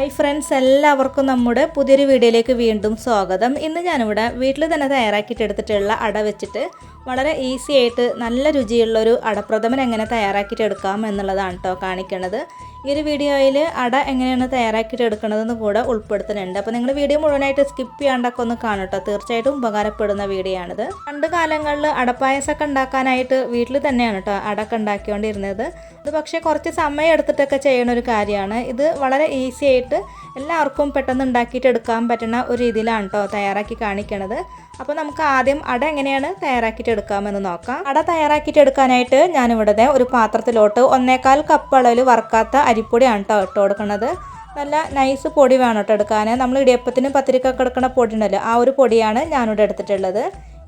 Hi friends എല്ലാവർക്കും നമ്മുടെ പുതിയൊരു വീഡിയോയിലേക്ക് വീണ്ടും സ്വാഗതം. ഇന്ന് ഞാനിവിടെ വീട്ടിൽ തന്നെ തയ്യാറാക്കിയിട്ട് എടുത്തിട്ടുള്ള അട വെച്ചിട്ട് വളരെ ഈസി ആയിട്ട് നല്ല രുചിയുള്ളൊരു അടപ്രഥമൻ എങ്ങനെ തയ്യാറാക്കിയിട്ട് എടുക്കാം എന്നുള്ളതാണ് കേട്ടോ കാണിക്കുന്നത് ഈ ഒരു വീഡിയോയിൽ അട എങ്ങനെയാണ് തയ്യാറാക്കിയിട്ട് എടുക്കുന്നതെന്ന് കൂടെ ഉൾപ്പെടുത്തുന്നുണ്ട്. അപ്പോൾ നിങ്ങൾ വീഡിയോ മുഴുവനായിട്ട് സ്കിപ്പ് ചെയ്യാണ്ടൊക്കെ ഒന്ന് കാണട്ടോ. തീർച്ചയായിട്ടും ഉപകാരപ്പെടുന്ന വീഡിയോ ആണിത്. പണ്ട് കാലങ്ങളിൽ അടപ്പായസമൊക്കെ ഉണ്ടാക്കാനായിട്ട് വീട്ടിൽ തന്നെയാണ് കേട്ടോ അടക്ക ഉണ്ടാക്കിക്കൊണ്ടിരുന്നത്. ഇത് പക്ഷേ കുറച്ച് സമയം എടുത്തിട്ടൊക്കെ ചെയ്യുന്ന ഒരു കാര്യമാണ്. ഇത് വളരെ ഈസി ആയിട്ട് എല്ലാവർക്കും പെട്ടെന്ന് ഉണ്ടാക്കിയിട്ട് എടുക്കാൻ പറ്റുന്ന ഒരു രീതിയിലാണ് കേട്ടോ തയ്യാറാക്കി കാണിക്കണത്. അപ്പോൾ നമുക്ക് ആദ്യം അട എങ്ങനെയാണ് തയ്യാറാക്കിയിട്ട് എടുക്കാമെന്ന് നോക്കാം. അട തയ്യാറാക്കിയിട്ട് എടുക്കാനായിട്ട് ഞാൻ ഞാനിവിടെ ഒരു പാത്രത്തിലോട്ട് ഒന്നേകാൽ കപ്പ് അളവിൽ വറുക്കാത്ത അരിപ്പൊടിയാണ് കേട്ടോ ഇട്ട് കൊടുക്കുന്നത്. നല്ല നൈസ് പൊടി വേണം കേട്ടോ എടുക്കാൻ നമ്മൾ ഇടിയപ്പത്തിന് പത്തിരിക്കൊക്കെ എടുക്കുന്ന പൊടി ഉണ്ടല്ലോ ആ ഒരു പൊടിയാണ് ഞാനിവിടെ എടുത്തിട്ടുള്ളത്.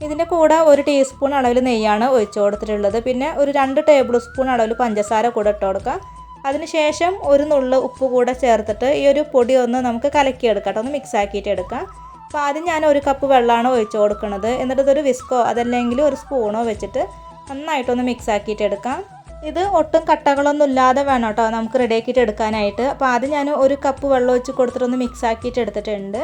ഇതിന്റെ കൂടെ ഒരു ടീസ്പൂൺ അളവിൽ നെയ്യാണ് ഒഴിച്ചു കൊടുത്തിട്ടുള്ളത്. പിന്നെ ഒരു രണ്ട് ടേബിൾ സ്പൂൺ അളവിൽ പഞ്ചസാര കൂടെ ഇട്ട് കൊടുക്കുക. അതിനുശേഷം ഒരു നുള്ളു ഉപ്പ് കൂടെ ചേർത്തിട്ട് ഈ ഒരു പൊടി ഒന്ന് നമുക്ക് കലക്കിയെടുക്കാം കേട്ടോ ഒന്ന് മിക്സ് ആക്കിയിട്ട് എടുക്കാം. അപ്പോൾ ആദ്യം ഞാൻ ഒരു കപ്പ് വെള്ളമാണ് ഒഴിച്ചു കൊടുക്കുന്നത് എന്നിട്ട് ഇതൊരു വിസ്കോ അതല്ലെങ്കിൽ ഒരു സ്പൂണോ വെച്ചിട്ട് നന്നായിട്ടൊന്ന് മിക്സ് ആക്കിയിട്ട് എടുക്കാം. ഇത് ഒട്ടും കട്ടകളൊന്നും ഇല്ലാതെ വേണം കേട്ടോ. നമുക്ക് റെഡി ആക്കിയിട്ട് എടുക്കാനായിട്ട്. അപ്പോൾ ആദ്യം ഞാൻ ഒരു കപ്പ് വെള്ളം ഒഴിച്ച് കൊടുത്തിട്ടൊന്ന് മിക്സ് ആക്കിയിട്ട് എടുത്തിട്ടുണ്ട്.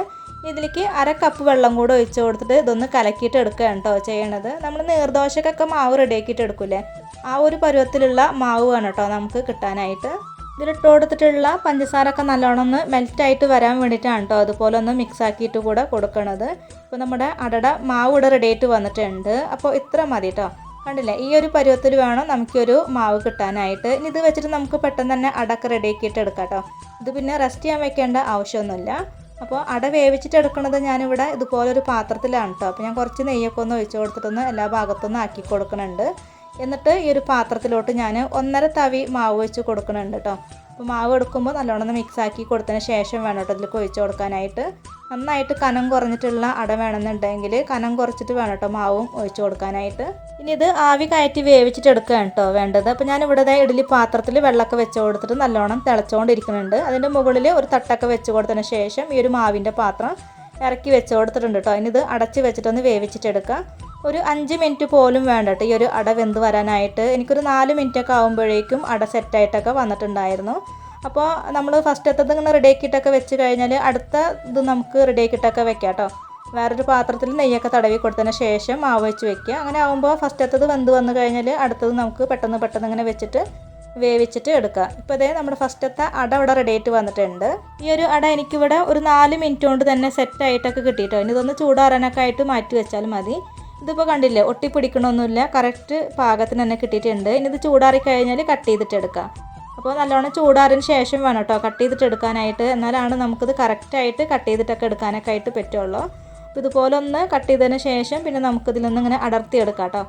ഇതിലേക്ക് അര കപ്പ് വെള്ളം കൂടെ ഒഴിച്ച് കൊടുത്തിട്ട് ഇതൊന്ന് കലക്കിയിട്ട് എടുക്കുകയാണ് കേട്ടോ ചെയ്യണത്. നമ്മൾ നീർദോശക്കൊക്കെ മാവ് റെഡിയാക്കിയിട്ട് എടുക്കൂലേ ആ ഒരു പരുവത്തിലുള്ള മാവ് വേണം കേട്ടോ നമുക്ക് കിട്ടാനായിട്ട്. ഇതിലിട്ട് കൊടുത്തിട്ടുള്ള പഞ്ചസാരൊക്കെ നല്ലോണം ഒന്ന് മെൽറ്റായിട്ട് വരാൻ വേണ്ടിയിട്ടാണ് കേട്ടോ അതുപോലെ ഒന്ന് മിക്സ് ആക്കിയിട്ട് കൂടെ കൊടുക്കണത്. ഇപ്പോൾ നമ്മുടെ അടട മാവ് ഇവിടെ റെഡി ആയിട്ട് വന്നിട്ടുണ്ട്. അപ്പോൾ ഇത്ര മതി കേട്ടോ കണ്ടില്ലേ? ഈ ഒരു പരുവത്തിൽ വേണം നമുക്കൊരു മാവ് കിട്ടാനായിട്ട്. ഇനി ഇത് വെച്ചിട്ട് നമുക്ക് പെട്ടെന്ന് തന്നെ അടക്ക റെഡിയാക്കിയിട്ട് എടുക്കാം കേട്ടോ ഇത് പിന്നെ റെസ്റ്റ് ചെയ്യാൻ വെക്കേണ്ട ആവശ്യമൊന്നുമില്ല. അപ്പോൾ അട വേവിച്ചിട്ട് എടുക്കുന്നത് ഞാനിവിടെ ഇതുപോലൊരു പാത്രത്തിലാണ് കേട്ടോ അപ്പോൾ ഞാൻ കുറച്ച് നെയ്യൊക്കെ ഒന്ന് ഒഴിച്ചു കൊടുത്തിട്ടൊന്ന് എല്ലാ ഭാഗത്തൊന്നും ആക്കി കൊടുക്കുന്നുണ്ട്. എന്നിട്ട് ഈ ഒരു പാത്രത്തിലോട്ട് ഞാൻ ഒന്നര തവി മാവ് വെച്ച് കൊടുക്കുന്നുണ്ട് കേട്ടോ അപ്പോൾ മാവ് എടുക്കുമ്പോൾ നല്ലോണം മിക്സാക്കി കൊടുത്തതിന് ശേഷം വേണം കേട്ടോ ഇതിലേക്ക് ഒഴിച്ച് കൊടുക്കാനായിട്ട്. നന്നായിട്ട് കനം കുറഞ്ഞിട്ടുള്ള അട വേണമെന്നുണ്ടെങ്കിൽ കനം കുറച്ചിട്ട് വേണം കേട്ടോ മാവും ഒഴിച്ച് കൊടുക്കാനായിട്ട്. ഇനി ഇത് ആവി കയറ്റി വേവിച്ചിട്ട് എടുക്കുകയാണ് കേട്ടോ വേണ്ടത്. അപ്പോൾ ഞാൻ ഇവിടെ ഇഡ്ഡലി പാത്രത്തിൽ വെള്ളമൊക്കെ വെച്ച് കൊടുത്തിട്ട് നല്ലോണം തിളച്ചുകൊണ്ടിരിക്കുന്നുണ്ട്. അതിന്റെ മുകളിൽ ഒരു തട്ടൊക്കെ വെച്ച് കൊടുത്തതിന് ശേഷം ഈ ഒരു മാവിന്റെ പാത്രം ഇറക്കി വെച്ച് കൊടുത്തിട്ടുണ്ട് കേട്ടോ ഇനി ഇത് അടച്ച് വെച്ചിട്ടൊന്ന് വേവിച്ചിട്ടെടുക്കാം ഒരു അഞ്ച് മിനിറ്റ് പോലും വേണ്ട ഈ ഒരു അട വെന്ത് വരാനായിട്ട്. എനിക്കൊരു നാല് മിനിറ്റ് ഒക്കെ ആകുമ്പോഴേക്കും അട സെറ്റായിട്ടൊക്കെ വന്നിട്ടുണ്ടായിരുന്നു. അപ്പോൾ നമ്മൾ ഫസ്റ്റ് ഫസ്റ്റത്തത് ഇങ്ങനെ റെഡിയാക്കിയിട്ടൊക്കെ വെച്ച് കഴിഞ്ഞാൽ അടുത്ത ഇത് നമുക്ക് റെഡിയാക്കിയിട്ടൊക്കെ വെക്കാം കേട്ടോ വേറൊരു പാത്രത്തിൽ നെയ്യൊക്കെ തടവി കൊടുത്തതിന് ശേഷം മാവ് വെച്ച് വെക്കുക. അങ്ങനെ ആകുമ്പോൾ ഫസ്റ്റത്തത് വെന്ത് വന്നു കഴിഞ്ഞാൽ അടുത്തത് നമുക്ക് പെട്ടെന്ന് പെട്ടെന്ന് ഇങ്ങനെ വെച്ചിട്ട് വേവിച്ചിട്ട് എടുക്കാം ഇപ്പോൾ ഇതേ നമ്മുടെ ഫസ്റ്റത്തെ അട ഇവിടെ റെഡി ആയിട്ട് വന്നിട്ടുണ്ട്. ഈ ഒരു അട എനിക്കിവിടെ ഒരു നാല് മിനിറ്റ് കൊണ്ട് തന്നെ സെറ്റായിട്ടൊക്കെ കിട്ടിയിട്ടോ. ഇനി ഇതൊന്ന് ചൂടാറാനൊക്കെ ആയിട്ട് മാറ്റി വെച്ചാൽ മതി. ഇതിപ്പോൾ കണ്ടില്ലേ ഒട്ടിപ്പിടിക്കണമൊന്നുമില്ല കറക്റ്റ് പാകത്തിന് തന്നെ കിട്ടിയിട്ടുണ്ട്. ഇനി ഇത് ചൂടാറി കഴിഞ്ഞാൽ കട്ട് ചെയ്തിട്ട് എടുക്കാം. അപ്പോൾ നല്ലോണം ചൂടാറിന് ശേഷം വേണം കേട്ടോ കട്ട് ചെയ്തിട്ട് എടുക്കാനായിട്ട്. എന്നാലാണ് നമുക്കിത് കറക്റ്റായിട്ട് കട്ട് ചെയ്തിട്ടൊക്കെ എടുക്കാനൊക്കെ ആയിട്ട് പറ്റുള്ളൂ. അപ്പോൾ ഇതുപോലെ ഒന്ന് കട്ട് ചെയ്തതിന് ശേഷം പിന്നെ നമുക്കിതിൽ നിന്ന് ഇങ്ങനെ അടർത്തി എടുക്കാം കേട്ടോ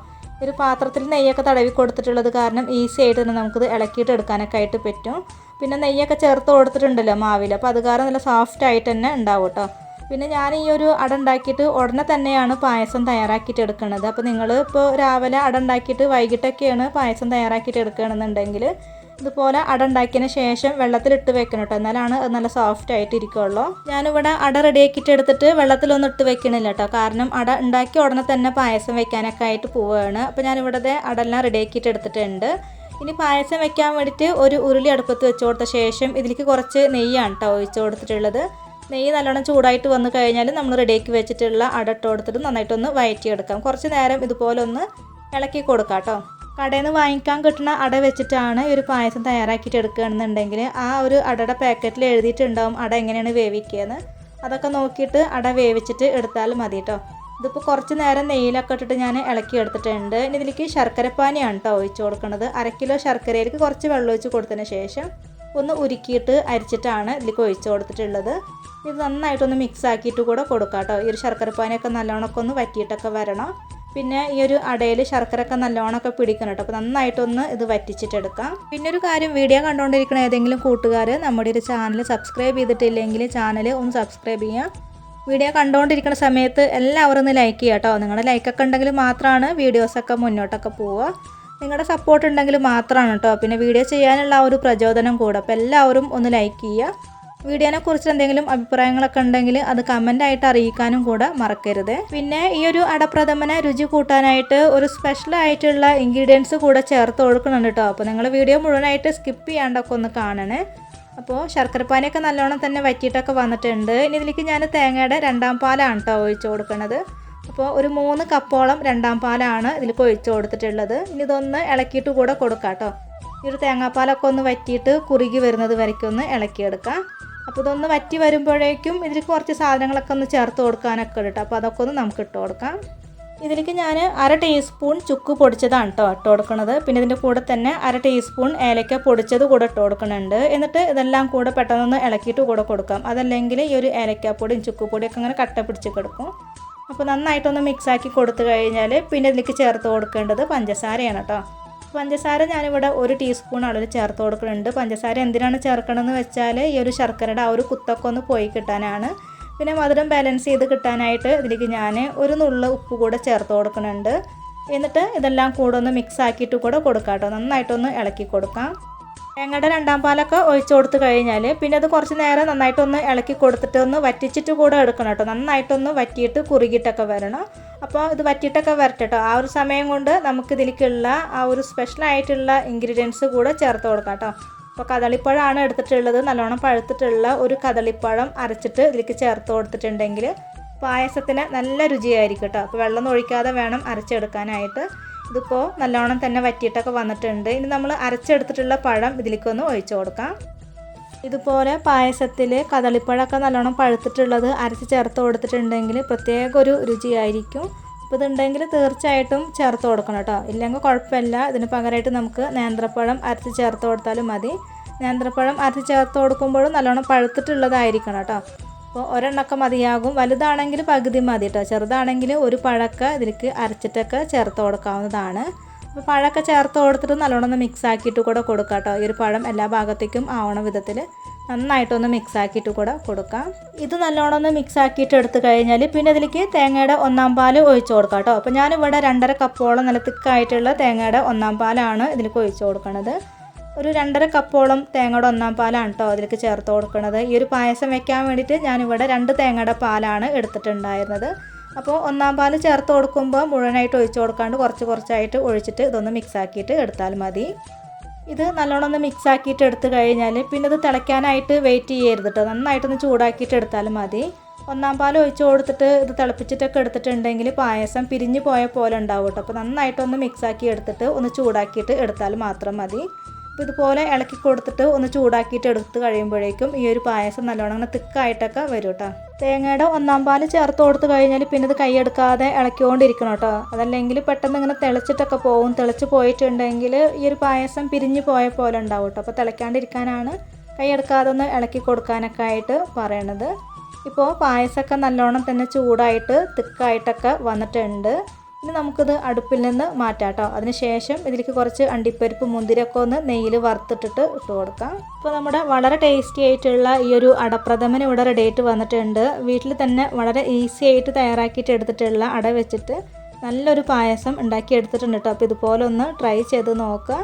ഒരു പാത്രത്തിൽ നെയ്യൊക്കെ തടവി കൊടുത്തിട്ടുള്ളത് കാരണം ഈസി ആയിട്ട് തന്നെ നമുക്കിത് ഇളക്കിയിട്ട് എടുക്കാനൊക്കെ ആയിട്ട് പറ്റും. പിന്നെ നെയ്യൊക്കെ ചേർത്ത് കൊടുത്തിട്ടുണ്ടല്ലോ മാവിൽ അപ്പോൾ അത് കാരണം നല്ല സോഫ്റ്റ് ആയിട്ട് തന്നെ ഉണ്ടാവും കേട്ടോ പിന്നെ ഞാൻ ഈ ഒരു അട ഉണ്ടാക്കിയിട്ട് ഉടനെ തന്നെയാണ് പായസം തയ്യാറാക്കിയിട്ട് എടുക്കുന്നത് അപ്പോൾ നിങ്ങൾ ഇപ്പോൾ രാവിലെ അട ഉണ്ടാക്കിയിട്ട് വൈകിട്ടൊക്കെയാണ് പായസം തയ്യാറാക്കിയിട്ട് എടുക്കുകയാണെന്നുണ്ടെങ്കിൽ ഇതുപോലെ അട ഉണ്ടാക്കിയതിന് ശേഷം വെള്ളത്തിലിട്ട് വെക്കണം കേട്ടോ എന്നാലാണ് അത് നല്ല സോഫ്റ്റ് ആയിട്ട് ഇരിക്കുള്ളൂ. ഞാനിവിടെ അട റെഡിയാക്കിയിട്ട് എടുത്തിട്ട് വെള്ളത്തിലൊന്നും ഇട്ട് വെക്കണില്ല കേട്ടോ കാരണം അട ഉണ്ടാക്കി ഉടനെ തന്നെ പായസം വെക്കാനൊക്കെ ആയിട്ട് പോവുകയാണ് അപ്പോൾ ഞാനിവിടത്തെ അടെല്ലാം റെഡിയാക്കിയിട്ട് എടുത്തിട്ടുണ്ട്. ഇനി പായസം വെക്കാൻ വേണ്ടിയിട്ട് ഒരു ഉരുളി അടുപ്പത്ത് വെച്ച് കൊടുത്ത ശേഷം ഇതിലേക്ക് കുറച്ച് നെയ്യാണ് കേട്ടോ ഒഴിച്ച് കൊടുത്തിട്ടുള്ളത്. നെയ്യ് നല്ലോണം ചൂടായിട്ട് വന്നു കഴിഞ്ഞാൽ നമ്മൾ റെഡിയാക്കി വെച്ചിട്ടുള്ള അട ഇട്ട് കൊടുത്തിട്ട് നന്നായിട്ടൊന്ന് വയറ്റിയെടുക്കാം. കുറച്ച് നേരം ഇതുപോലെ ഒന്ന് ഇളക്കി കൊടുക്കാം കേട്ടോ. കടയിൽ നിന്ന് വാങ്ങിക്കാൻ കിട്ടുന്ന അട വെച്ചിട്ടാണ് ഈ ഒരു പായസം തയ്യാറാക്കിയിട്ട് എടുക്കുകയാണെന്നുണ്ടെങ്കിൽ ആ ഒരു അടയുടെ പാക്കറ്റിൽ എഴുതിയിട്ടുണ്ടാവും അട എങ്ങനെയാണ് വേവിക്കുകയെന്ന് അതൊക്കെ നോക്കിയിട്ട് അട വേവിച്ചിട്ട് എടുത്താൽ മതി കേട്ടോ. ഇതിപ്പോൾ കുറച്ച് നേരം നെയ്യിലൊക്കെ ഇട്ടിട്ട് ഞാൻ ഇളക്കി എടുത്തിട്ടുണ്ട്. ഇനി ഇതിലേക്ക് ശർക്കരപ്പാനിയാണ് കേട്ടോ ഒഴിച്ച് കൊടുക്കുന്നത് അര കിലോ ശർക്കരയിലേക്ക് കുറച്ച് വെള്ളം ഒഴിച്ച് കൊടുത്തതിന് ശേഷം ഒന്ന് ഉരുക്കിയിട്ട് അരിച്ചിട്ടാണ് ഇതിലേക്ക് ഒഴിച്ച് കൊടുത്തിട്ടുള്ളത്. ഇത് നന്നായിട്ടൊന്ന് മിക്സ് ആക്കിയിട്ട് കൂടെ കൊടുക്കാം കേട്ടോ ഈ ഒരു ശർക്കരപ്പാനിയൊക്കെ നല്ലോണമൊക്കെ ഒന്ന് വറ്റിയിട്ടൊക്കെ വരണം. പിന്നെ ഈ ഒരു അടയിൽ ശർക്കരയൊക്കെ നല്ലോണമൊക്കെ പിടിക്കണം കേട്ടോ അപ്പോൾ നന്നായിട്ടൊന്ന് ഇത് വറ്റിച്ചിട്ടെടുക്കാം. പിന്നെ ഒരു കാര്യം വീഡിയോ കണ്ടുകൊണ്ടിരിക്കുന്ന ഏതെങ്കിലും കൂട്ടുകാർ നമ്മുടെ ഒരു ചാനൽ സബ്സ്ക്രൈബ് ചെയ്തിട്ടില്ലെങ്കിൽ ചാനൽ ഒന്ന് സബ്സ്ക്രൈബ് ചെയ്യുക വീഡിയോ കണ്ടുകൊണ്ടിരിക്കുന്ന സമയത്ത് എല്ലാവരും ഒന്ന് ലൈക്ക് ചെയ്യുക കേട്ടോ നിങ്ങളുടെ ലൈക്കൊക്കെ ഉണ്ടെങ്കിൽ മാത്രമാണ് വീഡിയോസൊക്കെ മുന്നോട്ടൊക്കെ പോവുക. നിങ്ങളുടെ സപ്പോർട്ട് ഉണ്ടെങ്കിൽ മാത്രമാണ് കേട്ടോ പിന്നെ വീഡിയോ ചെയ്യാനുള്ള ആ ഒരു പ്രചോദനം കൂടെ. അപ്പോൾ എല്ലാവരും ഒന്ന് ലൈക്ക് ചെയ്യുക വീഡിയോനെ കുറിച്ച് എന്തെങ്കിലും അഭിപ്രായങ്ങളൊക്കെ ഉണ്ടെങ്കിൽ അത് കമന്റ് ആയിട്ട് അറിയിക്കാനും കൂടെ മറക്കരുത്. പിന്നെ ഈ ഒരു അടപ്രഥമനെ രുചി കൂട്ടാനായിട്ട് ഒരു സ്പെഷ്യൽ ആയിട്ടുള്ള ഇൻഗ്രീഡിയൻസ് കൂടെ ചേർത്ത് കൊടുക്കുന്നുണ്ട് കേട്ടോ അപ്പോൾ നിങ്ങൾ വീഡിയോ മുഴുവനായിട്ട് സ്കിപ്പ് ചെയ്യാണ്ടൊക്കെ ഒന്ന് കാണണേ. അപ്പോൾ ശർക്കരപ്പാനിയൊക്കെ നല്ലോണം തന്നെ വറ്റിയിട്ടൊക്കെ വന്നിട്ടുണ്ട്. ഇനി ഇതിലേക്ക് ഞാൻ തേങ്ങയുടെ രണ്ടാം പാലാണ് കേട്ടോ ഒഴിച്ചു കൊടുക്കുന്നത് അപ്പോൾ ഒരു മൂന്ന് കപ്പോളം രണ്ടാം പാലാണ് ഇതിലേക്ക് ഒഴിച്ചു കൊടുത്തിട്ടുള്ളത്. ഇനി ഇതൊന്ന് ഇളക്കിയിട്ട് കൂടെ കൊടുക്കാം കേട്ടോ ഈ ഒരു തേങ്ങാപ്പാലൊക്കെ ഒന്ന് വറ്റിയിട്ട് കുറുകി വരുന്നത് വരയ്ക്കൊന്ന് ഇളക്കിയെടുക്കാം. അപ്പോൾ ഇതൊന്ന് വറ്റി വരുമ്പോഴേക്കും ഇതിലേക്ക് കുറച്ച് സാധനങ്ങളൊക്കെ ഒന്ന് ചേർത്ത് കൊടുക്കാനൊക്കെ കേട്ടോ അപ്പോൾ അതൊക്കെ ഒന്ന് നമുക്ക് ഇട്ട് കൊടുക്കാം. ഇതിലേക്ക് ഞാൻ അര ടീസ്പൂൺ ചുക്ക് പൊടിച്ചതാണ് കേട്ടോ ഇട്ട് കൊടുക്കുന്നത് പിന്നെ ഇതിന്റെ കൂടെ തന്നെ അര ടീസ്പൂൺ ഏലക്ക പൊടിച്ചത് കൂടെ ഇട്ട് കൊടുക്കുന്നുണ്ട് എന്നിട്ട് ഇതെല്ലാം കൂടെ പെട്ടെന്നൊന്ന് ഇളക്കിയിട്ട് കൂടെ കൊടുക്കാം. അതല്ലെങ്കിൽ ഈ ഒരു ഏലക്കാപ്പൊടിയും ചുക്കുപൊടിയൊക്കെ അങ്ങനെ കട്ട പിടിച്ച് കിടക്കും. അപ്പോൾ നന്നായിട്ടൊന്ന് മിക്സാക്കി കൊടുത്തു കഴിഞ്ഞാൽ പിന്നെ ഇതിലേക്ക് ചേർത്ത് കൊടുക്കേണ്ടത് പഞ്ചസാരയാണ് കേട്ടോ പഞ്ചസാര ഞാനിവിടെ ഒരു ടീസ്പൂൺ അളവിൽ ചേർത്ത് കൊടുക്കുന്നുണ്ട് പഞ്ചസാര എന്തിനാണ് ചേർക്കണമെന്ന് വെച്ചാൽ ഈ ഒരു ശർക്കരയുടെ ആ ഒരു കുത്തൊക്കെ ഒന്ന് പോയി കിട്ടാനാണ്. പിന്നെ മധുരം ബാലൻസ് ചെയ്ത് കിട്ടാനായിട്ട് ഇതിലേക്ക് ഞാൻ ഒരു നുള്ള ഉപ്പ് കൂടെ ചേർത്ത് കൊടുക്കുന്നുണ്ട് എന്നിട്ട് ഇതെല്ലാം കൂടെ ഒന്ന് മിക്സ് ആക്കിയിട്ട് കൂടെ കൊടുക്കാം കേട്ടോ. നന്നായിട്ടൊന്ന് ഇളക്കി കൊടുക്കാം. തേങ്ങയുടെ രണ്ടാം പാലൊക്കെ ഒഴിച്ചു കൊടുത്ത് കഴിഞ്ഞാൽ പിന്നെ അത് കുറച്ച് നേരം നന്നായിട്ടൊന്ന് ഇളക്കി കൊടുത്തിട്ട് ഒന്ന് വറ്റിച്ചിട്ട് കൂടെ എടുക്കണം കേട്ടോ. നന്നായിട്ടൊന്ന് വറ്റിയിട്ട് കുറുകിയിട്ടൊക്കെ വരണം. അപ്പോൾ ഇത് വറ്റിയിട്ടൊക്കെ വരട്ടെ ആ ഒരു സമയം കൊണ്ട് നമുക്ക് ഇതിലേക്കുള്ള ആ ഒരു സ്പെഷ്യൽ ആയിട്ടുള്ള ഇൻഗ്രീഡിയൻസ് കൂടെ ചേർത്ത് കൊടുക്കാം കേട്ടോ. അപ്പോൾ കദളിപ്പഴമാണ് എടുത്തിട്ടുള്ളത്. നല്ലോണം പഴുത്തിട്ടുള്ള ഒരു കദളിപ്പഴം അരച്ചിട്ട് ഇതിലേക്ക് ചേർത്ത് കൊടുത്തിട്ടുണ്ടെങ്കിൽ പായസത്തിന് നല്ല രുചിയായിരിക്കും കേട്ടോ. അപ്പോൾ വെള്ളം ഒഴിക്കാതെ വേണം അരച്ചെടുക്കാനായിട്ട്. ഇതിപ്പോൾ നല്ലോണം തന്നെ വറ്റിയിട്ടൊക്കെ വന്നിട്ടുണ്ട്. ഇനി നമ്മൾ അരച്ചെടുത്തിട്ടുള്ള പഴം ഇതിലേക്കൊന്ന് ഒഴിച്ചു കൊടുക്കാം. ഇതുപോലെ പായസത്തിൽ കദളിപ്പഴമൊക്കെ നല്ലോണം പഴുത്തിട്ടുള്ളത് അരച്ച് ചേർത്ത് കൊടുത്തിട്ടുണ്ടെങ്കിൽ പ്രത്യേക ഒരു രുചിയായിരിക്കും. അപ്പോൾ ഇതുണ്ടെങ്കിൽ തീർച്ചയായിട്ടും ചേർത്ത് കൊടുക്കണം കേട്ടോ. ഇല്ലെങ്കിൽ കുഴപ്പമില്ല. ഇതിന് പകരമായിട്ട് നമുക്ക് നേന്ത്രപ്പഴം അരച്ച് ചേർത്ത് കൊടുത്താലും മതി. നേന്ത്രപ്പഴം അരച്ച് ചേർത്ത് കൊടുക്കുമ്പോഴും നല്ലോണം പഴുത്തിട്ടുള്ളതായിരിക്കണം കേട്ടോ. അപ്പോൾ ഒരെണ്ണമൊക്കെ മതിയാകും. വലുതാണെങ്കിൽ പകുതി മതി കേട്ടോ ചെറുതാണെങ്കിൽ ഒരു പഴക്ക ഇതിലേക്ക് അരച്ചിട്ടൊക്കെ ചേർത്ത് കൊടുക്കാവുന്നതാണ്. അപ്പോൾ പഴമൊക്കെ ചേർത്ത് കൊടുത്തിട്ട് നല്ലോണം മിക്സ് ആക്കിയിട്ട് കൂടെ കൊടുക്കാം കേട്ടോ ഈ ഒരു പഴം എല്ലാ ഭാഗത്തേക്കും ആവണ വിധത്തിൽ നന്നായിട്ടൊന്ന് മിക്സ് ആക്കിയിട്ട് കൂടെ കൊടുക്കാം. ഇത് നല്ലോണം ഒന്ന് മിക്സ് ആക്കിയിട്ട് എടുത്തു കഴിഞ്ഞാൽ പിന്നെ ഇതിലേക്ക് തേങ്ങയുടെ ഒന്നാം പാൽ ഒഴിച്ചു കൊടുക്കാം കേട്ടോ അപ്പോൾ ഞാനിവിടെ രണ്ടര കപ്പോളം നല്ല തിക്കായിട്ടുള്ള തേങ്ങയുടെ ഒന്നാം പാലാണ് ഇതിലേക്ക് ഒഴിച്ചു കൊടുക്കുന്നത് ഒരു രണ്ടര കപ്പോളം തേങ്ങയുടെ ഒന്നാം പാലാണ് കേട്ടോ അതിലേക്ക് ചേർത്ത് കൊടുക്കുന്നത് ഈ ഒരു പായസം വെക്കാൻ വേണ്ടിയിട്ട് ഞാനിവിടെ രണ്ട് തേങ്ങയുടെ പാലാണ് എടുത്തിട്ടുണ്ടായിരുന്നത്. അപ്പോൾ ഒന്നാം പാൽ ചേർത്ത് കൊടുക്കുമ്പോൾ മുഴുവനായിട്ട് ഒഴിച്ച് കൊടുക്കാണ്ട് കുറച്ച് കുറച്ചായിട്ട് ഒഴിച്ചിട്ട് ഇതൊന്ന് മിക്സ് ആക്കിയിട്ട് എടുത്താൽ മതി. ഇത് നല്ലോണം ഒന്ന് മിക്സ് ആക്കിയിട്ട് എടുത്തു കഴിഞ്ഞാൽ പിന്നെ ഇത് തിളയ്ക്കാനായിട്ട് വെയിറ്റ് ചെയ്യരുത് കേട്ടോ നന്നായിട്ടൊന്ന് ചൂടാക്കിയിട്ട് എടുത്താൽ മതി. ഒന്നാം പാൽ ഒഴിച്ച് കൊടുത്തിട്ട് ഇത് തിളപ്പിച്ചിട്ടൊക്കെ എടുത്തിട്ടുണ്ടെങ്കിൽ പായസം പിരിഞ്ഞു പോയ പോലെ ഉണ്ടാവും കേട്ടോ അപ്പോൾ നന്നായിട്ടൊന്ന് മിക്സ് ആക്കി എടുത്തിട്ട് ഒന്ന് ചൂടാക്കിയിട്ട് എടുത്താൽ മാത്രം മതി. അപ്പോൾ ഇതുപോലെ ഇളക്കി കൊടുത്തിട്ട് ഒന്ന് ചൂടാക്കിയിട്ട് എടുത്ത് കഴിയുമ്പോഴേക്കും ഈ ഒരു പായസം നല്ലോണം അങ്ങനെ തിക്കായിട്ടൊക്കെ വരും കേട്ടോ. തേങ്ങയുടെ ഒന്നാം പാൽ ചേർത്ത് കൊടുത്ത് കഴിഞ്ഞാൽ പിന്നെ ഇത് കൈയെടുക്കാതെ ഇളക്കിക്കൊണ്ടിരിക്കണം കേട്ടോ. അതല്ലെങ്കിൽ പെട്ടെന്ന് ഇങ്ങനെ തിളച്ചിട്ടൊക്കെ പോകും തിളച്ച് പോയിട്ടുണ്ടെങ്കിൽ ഈ ഒരു പായസം പിരിഞ്ഞു പോയ പോലെ ഉണ്ടാവും കേട്ടോ. അപ്പോൾ തിളയ്ക്കാണ്ടിരിക്കാനാണ് കൈയെടുക്കാതെ ഒന്ന് ഇളക്കി കൊടുക്കാനൊക്കെ ആയിട്ട് പറയണത്. ഇപ്പോൾ പായസമൊക്കെ നല്ലോണം തന്നെ ചൂടായിട്ട് തിക്കായിട്ടൊക്കെ വന്നിട്ടുണ്ട്. ഇനി നമുക്കിത് അടുപ്പിൽ നിന്ന് മാറ്റാം കേട്ടോ അതിനുശേഷം ഇതിലേക്ക് കുറച്ച് അണ്ടിപ്പരിപ്പ് മുന്തിരൊക്കെ ഒന്ന് നെയ്യിൽ വറുത്തിട്ടിട്ട് ഇട്ട് കൊടുക്കാം. ഇപ്പോൾ നമ്മുടെ വളരെ ടേസ്റ്റി ആയിട്ടുള്ള ഈ ഒരു അടപ്രഥമൻ ഇവിടെ റെഡി ആയിട്ട് വന്നിട്ടുണ്ട്. വീട്ടിൽ തന്നെ വളരെ ഈസി ആയിട്ട് തയ്യാറാക്കിയിട്ട് എടുത്തിട്ടുള്ള അട വെച്ചിട്ട് നല്ലൊരു പായസം ഉണ്ടാക്കി എടുത്തിട്ടുണ്ട് കേട്ടോ. അപ്പോൾ ഇതുപോലെ ഒന്ന് ട്രൈ ചെയ്ത് നോക്കുക.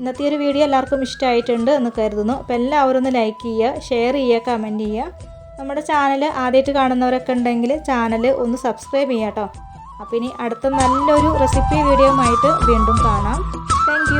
ഇന്നത്തെ ഒരു വീഡിയോ എല്ലാവർക്കും ഇഷ്ടമായിട്ടുണ്ട് എന്ന് കരുതുന്നു. അപ്പോൾ എല്ലാവരും ഒന്ന് ലൈക്ക് ചെയ്യുക ഷെയർ ചെയ്യുക കമന്റ് ചെയ്യുക. നമ്മുടെ ചാനൽ ആദ്യമായിട്ട് കാണുന്നവരൊക്കെ ഉണ്ടെങ്കിൽ ചാനൽ ഒന്ന് സബ്സ്ക്രൈബ് ചെയ്യാം കേട്ടോ. അപ്പോൾ ഇനി അടുത്ത നല്ലൊരു റെസിപ്പി വീഡിയോ ആയിട്ട് വീണ്ടും കാണാം. താങ്ക്